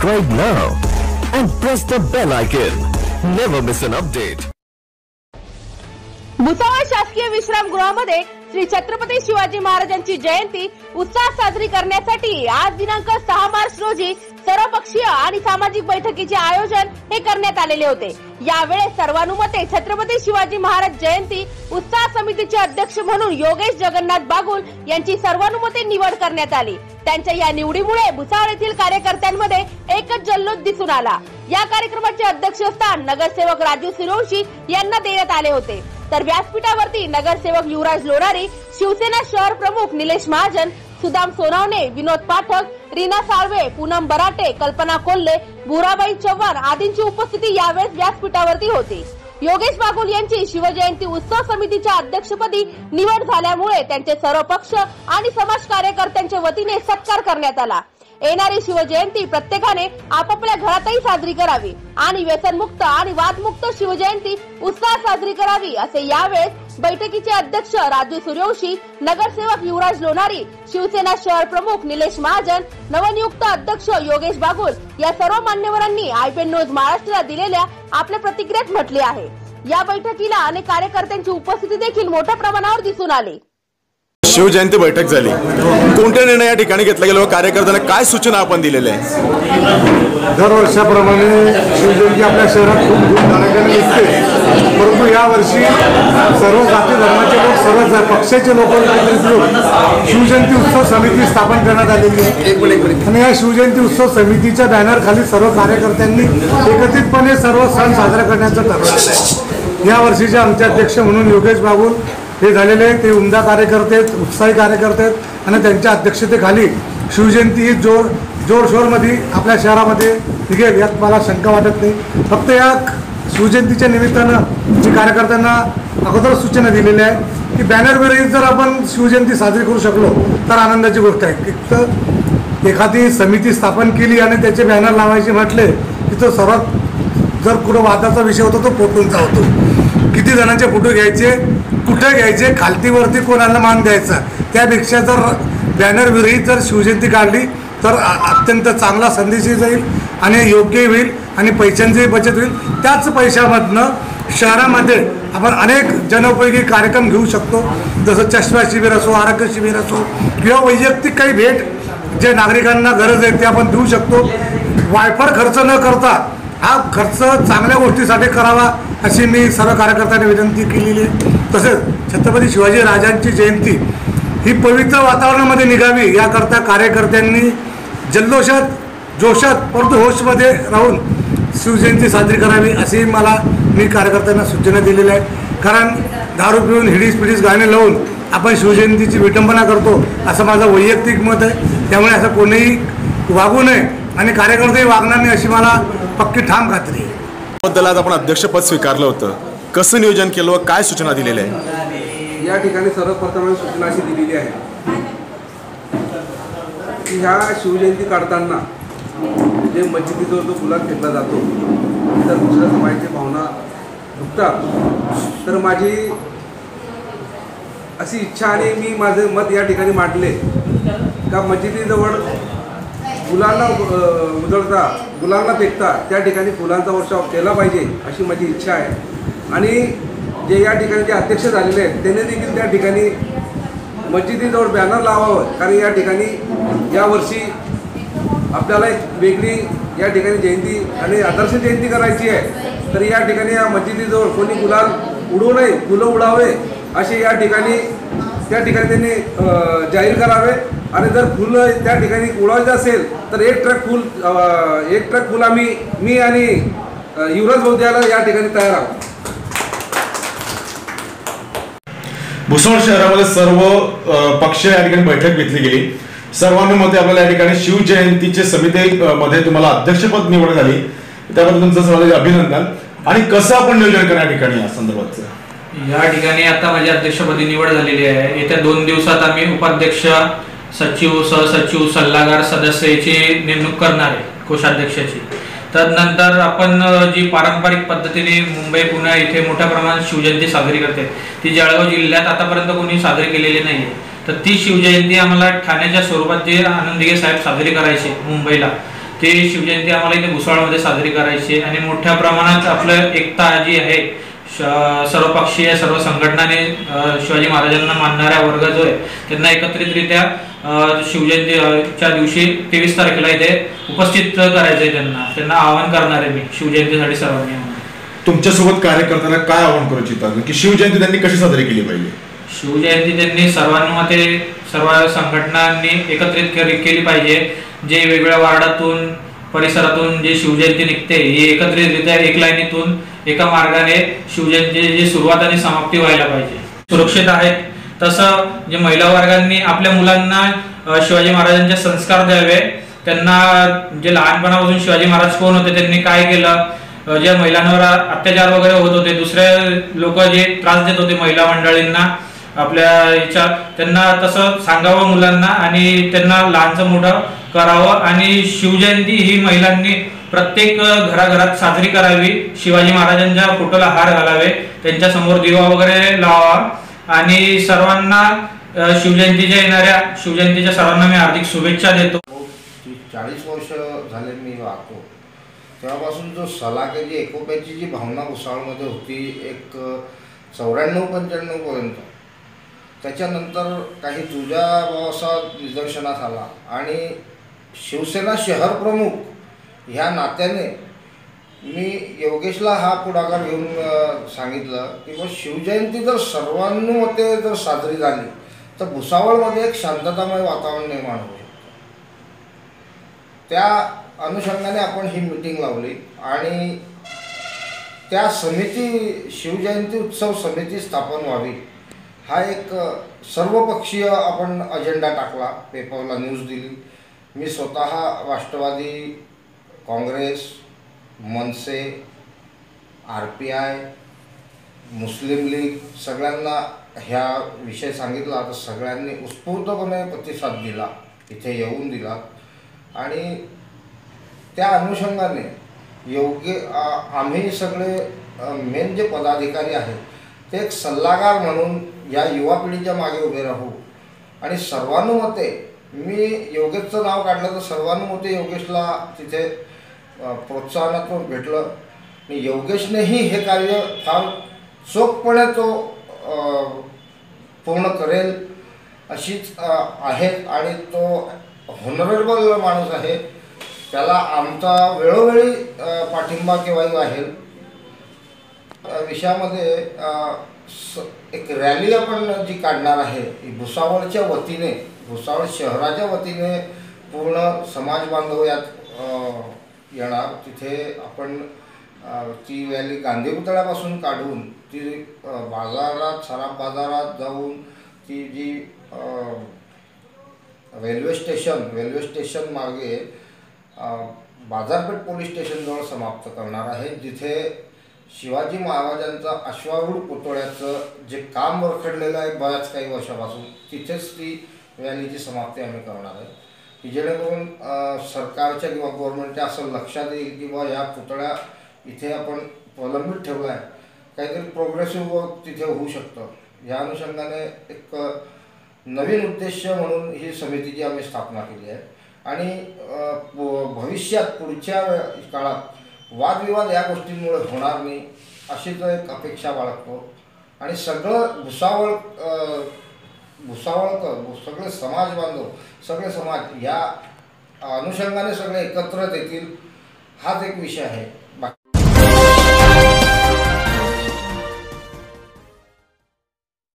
Subscribe now and press the bell icon. Never miss an update. Bhusawal शासकीय विश्रामगृहामध्ये श्री छत्रपती शिवाजी महाराजांची जयंती उत्साहात साजरी करण्यासाठी आज दिनांक सहा मार्च रोजी सर्वपक्षीय आणि सामाजिक बैठकीचे आयोजन हे करण्यात आलेले होते यावेळेस सर्वानुमते छत्रपती शिवाजी महाराज जयंती उत्साह समितीचे अध्यक्ष म्हणून योगेश जगन्नाथ बागुल यांची सर्वानुमते निवड करण्यात आली. त्यांच्या या निवडीमुळे भुसावळ येथील कार्यकर्त्यांमध्ये एकच जल्लोष दिसून आला. या कार्यक्रमाचे अध्यक्षस्थान नगरसेवक राजू सिरोशी यांना देण्यात आले होते. तर व्यासपीठावरती नगरसेवक युवराज लोणारी शिवसेना शहर प्रमुख निलेश महाजन सुदाम सोनावणे विनोद पाठक रीना साळवे पूनम बराटे कल्पना कोल्हे बुराबाई चव्हाण आदींची उपस्थिती यावेळेस व्यासपीठावरती होती. योगेश बागुल यांची शिवजयंती उत्सव समितीच्या अध्यक्षपदी निवड झाल्यामुळे त्यांचे सर्व पक्ष आणि समाज कार्यकर्त्यांच्या वतीने सत्कार करण्यात आला. येणारी शिवजयंती प्रत्येकाने आपापल्या घरातही साजरी करावी आणि व्यसनमुक्त आणि वादमुक्त शिवजयंती उत्साह साजरी करावी असे यावेळेस बैठकीचे अध्यक्ष राजू सूर्यवंशी नगरसेवक युवराज लोणारी शिवसेना शहर प्रमुख निलेश महाजन नवनियुक्त अध्यक्ष योगेश बागुल या सर्व मान्यवरांनी आयपीएन न्यूज महाराष्ट्राला दिलेल्या आपल्या प्रतिक्रियेत म्हटले आहे. या बैठकीला अनेक कार्यकर्त्यांची उपस्थिती देखील मोठ्या प्रमाणावर दिसून आली. शिवजयंती बैठक झाली. कोणते निर्णय या ठिकाणी घेतला गेला व कार्यकर्त्यांना काय सूचना आपण दिलेल्या आहे दरवर्षाप्रमाणे शिवजयंती आपल्या शहरात खूप धूमधडाक्याने निघते. परंतु यावर्षी सर्व जाती धर्माचे लोक सर्व पक्षाचे लोक शिवजयंती उत्सव समिती स्थापन करण्यात आलेली आहे. आणि या शिवजयंती उत्सव समितीच्या बॅनरखाली सर्व कार्यकर्त्यांनी एकत्रितपणे सर्व सण साजरा करण्याचं ठरवलेलं आहे. या वर्षीचे आमचे अध्यक्ष म्हणून योगेश बागुल हे झालेले आहेत ते उमदा कार्यकर्ते आहेत उत्साही कार्यकर्ते आहेत. आणि त्यांच्या अध्यक्षतेखाली शिवजयंती ही जोर जोरशोरमध्ये आपल्या शहरामध्ये निघेल यात मला शंका वाटत नाही. फक्त या शिवजयंतीच्या निमित्तानं मी कार्यकर्त्यांना अगोदर सूचना दिलेल्या आहे की बॅनरविरहित जर आपण शिवजयंती साजरी करू शकलो तर आनंदाची गोष्ट आहे. एक तर एखादी समिती स्थापन केली आणि त्याचे बॅनर लावायचे म्हटले की तो सर्वात जर कुठं वादाचा विषय होता तो फोटोंचा होतो. किती जणांचे फोटो घ्यायचे कुठे घ्यायचे? खालतीवरती कोणाला मान द्यायचा? त्यापेक्षा जर बॅनरविरहित जर शिवजयंती काढली तर अत्यंत चांगला संदेशही जाईल आणि योग्यही होईल आणि पैशांचीही बचत होईल. त्याच पैशामधनं शहरामध्ये आपण अनेक जनोपयोगी कार्यक्रम घेऊ शकतो. जसं चष्मा शिबिर असो आरोग्य शिबिर असो किंवा वैयक्तिक काही भेट जे नागरिकांना गरज आहे ते आपण देऊ शकतो. वायफळ खर्च न करता हा खर्च चांगल्या गोष्टीसाठी करावा. अशी मी सर्व कार्यकर्त्यांनी विनंती केलेली आहे. तसेच छत्रपती शिवाजी राजांची जयंती ही पवित्र वातावरणामध्ये निघावी याकरता कार्यकर्त्यांनी जल्लोषात जोशात परंतु होशमध्ये राहून शिवजयंती साजरी करावी अशी मला मी कार्यकर्त्यांना सूचना दिलेल्या आहे कारण दारू पिऊन हिडीस पिडीस गाणे लावून आपण शिवजयंतीची विटंबना करतो असं माझं वैयक्तिक मत आहे. त्यामुळे असं कोणीही वागू नये आणि कार्यकर्तेही वागणार नाही अशी मला पक्की ठाम खात्री आहे. बद्दल आज आपण अध्यक्षपद स्वीकारलं होतं. कसं नियोजन केलं व काय सूचना दिलेल्या आहे या ठिकाणी सर्वप्रथम सूचना अशी दिलेली आहे की ह्या शिवजयंती काढताना जे मस्जिदीजवळ जो गुलाब फेकला जातो तर दुसऱ्या समाजाची भावना दुखतात. तर माझी अशी इच्छा आणि मी माझं मत या ठिकाणी मांडले. का मस्जिदीजवळ फुलांना उजळता गुलांना फेकता त्या ठिकाणी फुलांचा वर्षाव केला पाहिजे अशी माझी इच्छा आहे. आणि जे या ठिकाणी जे अध्यक्ष झालेले आहेत त्यांनी देखील त्या ठिकाणी मस्जिदीजवळ बॅनर लावावं. कारण या ठिकाणी यावर्षी आपल्याला एक वेगळी या ठिकाणी जयंती आणि आदर्श जयंती करायची आहे. तर या ठिकाणी या मस्जिदीजवळ कोणी गुलाल उडू नये फुलं उडावे असे या ठिकाणी त्या ठिकाणी त्यांनी जाहीर करावे. आणि जर फुलं त्या ठिकाणी उडवायचं असेल तर एक ट्रक फुल एक ट्रक फुल आम्ही मी आणि युवराज भाऊ द्यायला या ठिकाणी तयार आहोत. भुसावळ शहरामध्ये सर्व पक्ष या ठिकाणी बैठक घेतली गेली. सर्वांनुमते आपल्याला या ठिकाणी शिवजयंतीचे समिती अ, मध्ये तुम्हाला अध्यक्षपद निवड झाली. त्याबद्दल तुमचं सर्वांचे अभिनंदन. आणि कसं आपण नियोजन करणार या ठिकाणी या संदर्भात या ठिकाणी आता माझ्या अध्यक्षपदी निवड झालेली आहे. येत्या दोन दिवसात आम्ही उपाध्यक्ष सचिव सहसचिव सल्लागार सदस्याची नेमणूक करणार आहे कोषाध्यक्षाची. तदनंतर आपण जी पारंपरिक पद्धतीने मुंबई पुणे इथे मोठ्या प्रमाणात शिवजयंती साजरी करते ती जळगाव जिल्ह्यात आतापर्यंत कोणी साजरी केलेली नाही तर ती शिवजयंती आम्हाला ठाण्याच्या स्वरूपात जे आनंदगे साहेब साजरी करायचे मुंबईला ती शिवजयंती आम्हाला इथे भुसावळमध्ये साजरी करायची आहे आणि मोठ्या प्रमाणात आपलं एकता जी आहे सर्वपक्षीय सर्व संघटनाने शिवाजी महाराजांना मानणाऱ्या वर्ग जो आहे त्यांना एकत्रितरित्या शिवजयंतीच्या दिवशी तेवीस तारखेला इथे उपस्थित करायचं आहे त्यांना. त्यांना आवाहन करणार आहे मी शिवजयंतीसाठी सर्वांनी. तुमच्यासोबत कार्य करताना काय आव्हान करू इच्छितात? की शिवजयंती त्यांनी कशी साजरी केली पाहिजे? शिवजयंती त्यांनी सर्वांमध्ये सर्व संघटनांनी एकत्रित केली केली पाहिजे. जे वेगवेगळ्या वार्डातून परिसरातून जे शिवजयंती निघते ही एकत्रितरित्या एक लाईनीतून एका मार्गाने शिवजयंती जी सुरुवात आणि समाप्ती व्हायला पाहिजे. सुरक्षित आहेत. तसं जे महिला वर्गांनी आपल्या मुलांना शिवाजी महाराजांचे संस्कार द्यावे त्यांना जे लहानपणापासून शिवाजी महाराज कोण होते त्यांनी काय केलं ज्या महिलांवर अत्याचार वगैरे होत होते दुसरे लोक जे त्रास देत होते महिला मंडळींना आपल्या याच्या त्यांना तसं सांगावं मुलांना आणि त्यांना लहानचं मोठं करावं. आणि शिवजयंती ही महिलांनी प्रत्येक घराघरात साजरी करावी. शिवाजी महाराजांच्या फोटोला हार घालावे त्यांच्यासमोर दिवा वगैरे लावावा आणि सर्वांना शिवजयंतीच्या येणाऱ्या शिवजयंतीच्या सर्वांना मी हार्दिक शुभेच्छा देतो. चाळीस वर्ष झाले मी वाहतो. तेव्हापासून जो सलाखेची एकोप्याची जी भावना उसळमध्ये होती एक चौऱ्याण्णव पंच्याण्णवपर्यंत त्याच्यानंतर काही तुझ्या असा निदर्शनास आला. आणि शिवसेना शहर प्रमुख ह्या नात्याने मी योगेशला हा पुढाकार घेऊन सांगितलं की मग शिवजयंती जर सर्वानुमते जर साजरी झाली तर भुसावळमध्ये एक शांततामय वातावरण निर्माण होऊ शकतं. त्या अनुषंगाने आपण ही मीटिंग लावली आणि त्या समिती शिवजयंती उत्सव समिती स्थापन व्हावी. हा एक सर्वपक्षीय आपण अजेंडा टाकला. पेपरला न्यूज दिली. मी स्वतः Rashtrawadi Congress MNS R P I Muslim League सगळ्यांना ह्या विषय सांगितला. तर सगळ्यांनी उत्स्फूर्तपणे प्रतिसाद दिला. इथे येऊन दिला. आणि त्या अनुषंगाने योग्य आम्ही सगळे मेन जे पदाधिकारी आहेत ते एक सल्लागार म्हणून या युवा पिढीच्या मागे उभे राहू. आणि सर्वानुमते मी योगेशचं नाव काढलं तर सर्वानुमते योगेशला तिथे प्रोत्साहनातून भेटलं. आणि योगेशनेही हे कार्य फार चोखपणे तो पूर्ण करेल अशीच आहेत आणि तो होनरेबल माणूस आहे. त्याला आमचा वेळोवेळी पाठिंबा केव्हाही राहील. विषयामध्ये स- एक रॅली आपण जी काढणार आहे ही भुसावळच्या वतीने भुसावळ शहराच्या वतीने पूर्ण समाज बांधव यात येणार. तिथे आपण ती रॅली गांधी पुतळ्यापासून काढून ती बाजारात सराफ बाजारात जाऊन ती जी रेल्वे स्टेशन रेल्वे स्टेशन मार्गे बाजारपेठ पोलीस स्टेशनजवळ समाप्त करणार आहे. जिथे शिवाजी महाराजांचा अश्वारूढ पुतळ्याचं जे काम रखडलेलं आहे बऱ्याच काही वर्षापासून तिथेच ती रॅलीची समाप्ती आम्ही करणार आहे. की जेणेकरून सरकारच्या किंवा गव्हर्नमेंटच्या असं लक्षात येईल की बा या पुतळ्या इथे आपण प्रलंबित ठेवला आहे काहीतरी प्रोग्रेसिव्ह वर्क तिथे होऊ शकतं. या अनुषंगाने एक नवीन उद्देश म्हणून ही समितीची आम्ही स्थापना केली आहे. आणि भविष्यात पुढच्या काळात वादविवाद या गोष्टींमुळे होणार नाही अशीच एक अपेक्षा बाळगतो. आणि सगळं भुसावळ भुसावळकर सगळे समाज बांधव सगळे समाज या अनुषंगाने सगळे एकत्र येतील हाच एक विषय आहे.